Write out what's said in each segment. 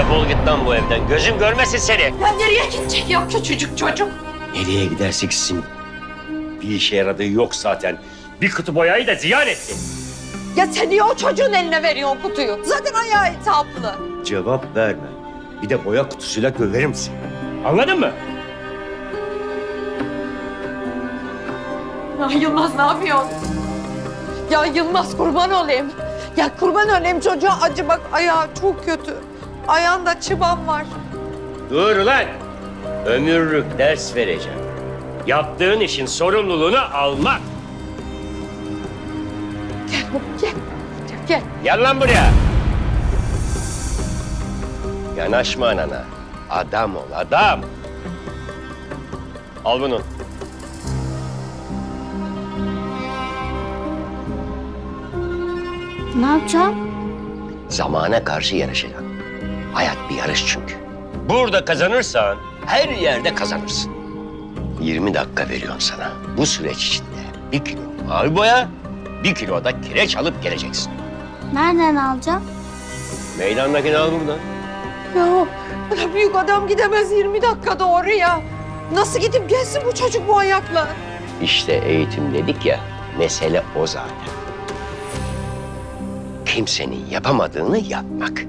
Defol git lan bu evden. Gözüm görmesin seni. Ya nereye gidecek ya küçücük çocuk? Nereye giderse gitsin. Bir işe yaradığı yok zaten. Bir kutu boyayı da ziyan etti. Ya sen niye o çocuğun eline veriyorsun kutuyu? Zaten ayağı iltihaplı. Cevap verme. Bir de boya kutusuyla döverim seni. Anladın mı? Ya Yılmaz ne yapıyorsun? Ya Yılmaz kurban olayım. Ya kurban olayım çocuğa acı bak ayağı çok kötü. Ayağında çıban var. Dur lan. Ömürlük ders vereceğim. Yaptığın işin sorumluluğunu almak. Gel baba, gel. Gel, Gel. Gel lan buraya. Yanaşma anana. Adam ol adam. Al bunu. Ne yapacağım? Zamana karşı yarışacaksın. Hayat bir yarış çünkü. Burada kazanırsan her yerde kazanırsın. 20 dakika veriyorum sana. Bu süreç içinde bir kilo mavi boya, bir kilo da kireç alıp geleceksin. Nereden alacağım? Meydandakini al buradan. Ya bana büyük adam gidemez 20 dakikada oraya. Nasıl gidip gelsin bu çocuk bu ayakla? İşte eğitim dedik ya, mesele o zaten. Kimsenin yapamadığını yapmak.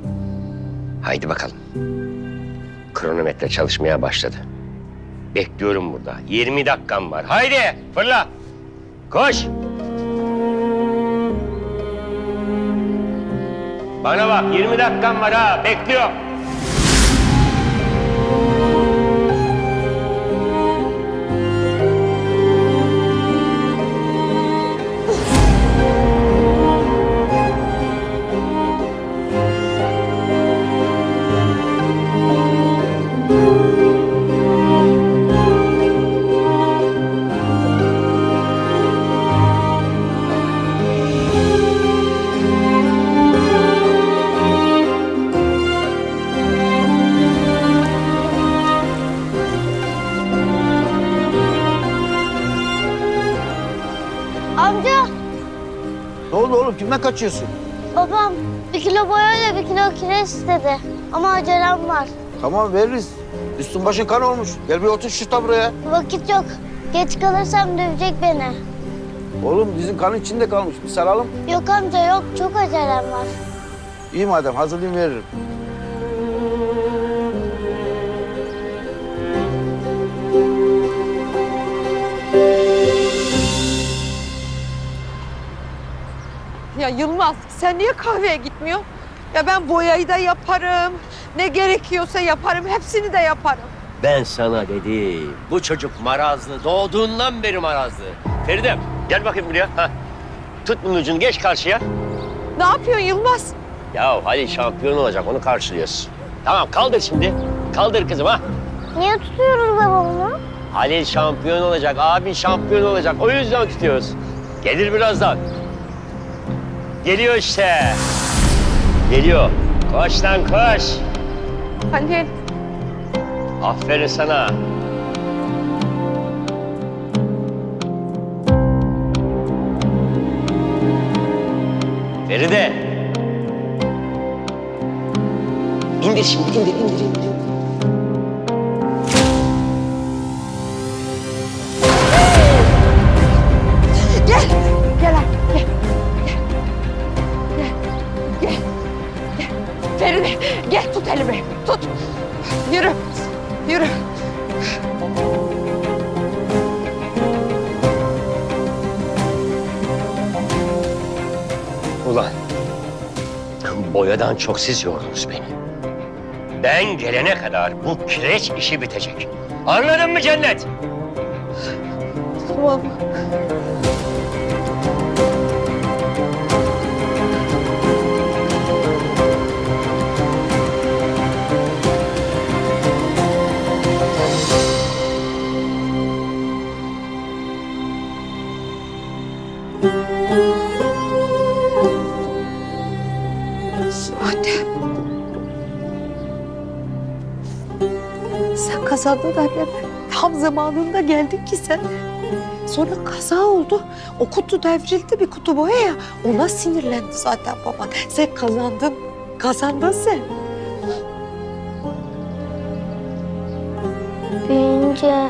Haydi bakalım. Kronometre çalışmaya başladı. Bekliyorum burada. 20 dakikam var. Haydi fırla. Koş. Bana bak 20 dakikam var ha. Bekliyorum. Kimden kaçıyorsun? babam bir kilo boyayla bir kilo kireç istedi. Ama acelem var. Tamam veririz. Üstün başın kan olmuş. Gel bir otur şu buraya. Vakit yok. Geç kalırsam dövecek beni. Oğlum dizin kanın içinde kalmış. Bir saralım. Yok amca yok. Çok acelem var. İyi madem hazırlayayım veririm. Ya Yılmaz sen niye kahveye gitmiyorsun? Ya ben boyayı da yaparım. Ne gerekiyorsa yaparım. Hepsini de yaparım. Ben sana dedim. Bu çocuk marazlı. Doğduğundan beri marazlı. Feridem gel bakayım buraya. Ha. Tut bunun ucunu geç karşıya. Ne yapıyorsun Yılmaz? Ya Halil şampiyon olacak onu karşılıyorsun. Tamam kaldır şimdi. Kaldır kızım ha. Niye tutuyoruz babamı? Halil şampiyon olacak, abin şampiyon olacak. O yüzden tutuyoruz. Gelir birazdan. Geliyor işte. Geliyor. Koş lan koş. Halil. Aferin sana. Feride. İndir şimdi, indir, indir, indir. Boyadan çok siz yordunuz beni. Ben gelene kadar bu kireç işi bitecek. Anladın mı Cennet? Tamam. Sen kazandın anneme. Tam zamanında geldin ki sen. Sonra kaza oldu. O kutu devrildi bir kutu boya ya. Ona sinirlendi zaten baban. Sen kazandın. Kazandın sen. Büyüyünce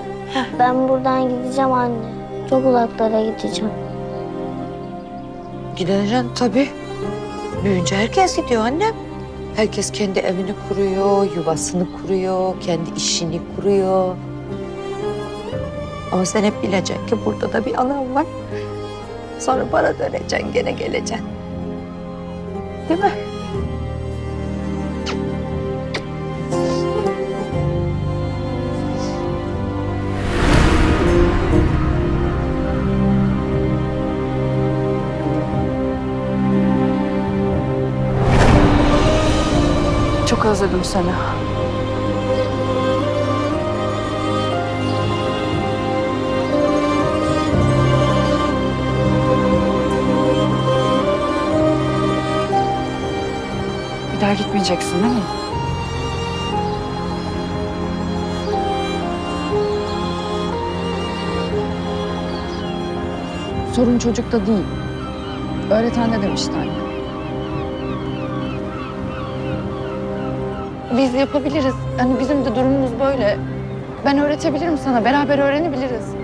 ben buradan gideceğim anne. Çok uzaklara gideceğim. Gideceksin tabii. Büyünce herkes gidiyor annem. Herkes kendi evini kuruyor, yuvasını kuruyor, kendi işini kuruyor. Ama sen hep bileceksin ki burada da bir anam var. Sonra bana döneceksin, gene geleceksin. Değil mi? Özledim seni. Bir daha gitmeyeceksin değil mi? Sorun çocukta değil. Öğreten de demişti anne. Biz yapabiliriz. Hani bizim de durumumuz böyle. Ben öğretebilirim sana. Beraber öğrenebiliriz.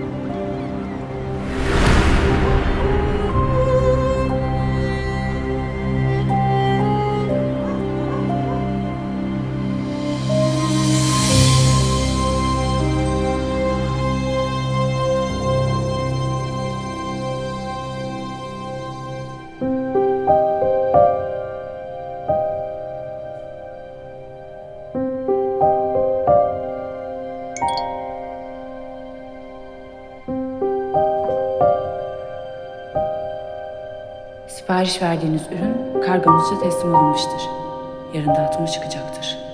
Sipariş verdiğiniz ürün kargomuzca teslim alınmıştır. Yarın dağıtıma çıkacaktır.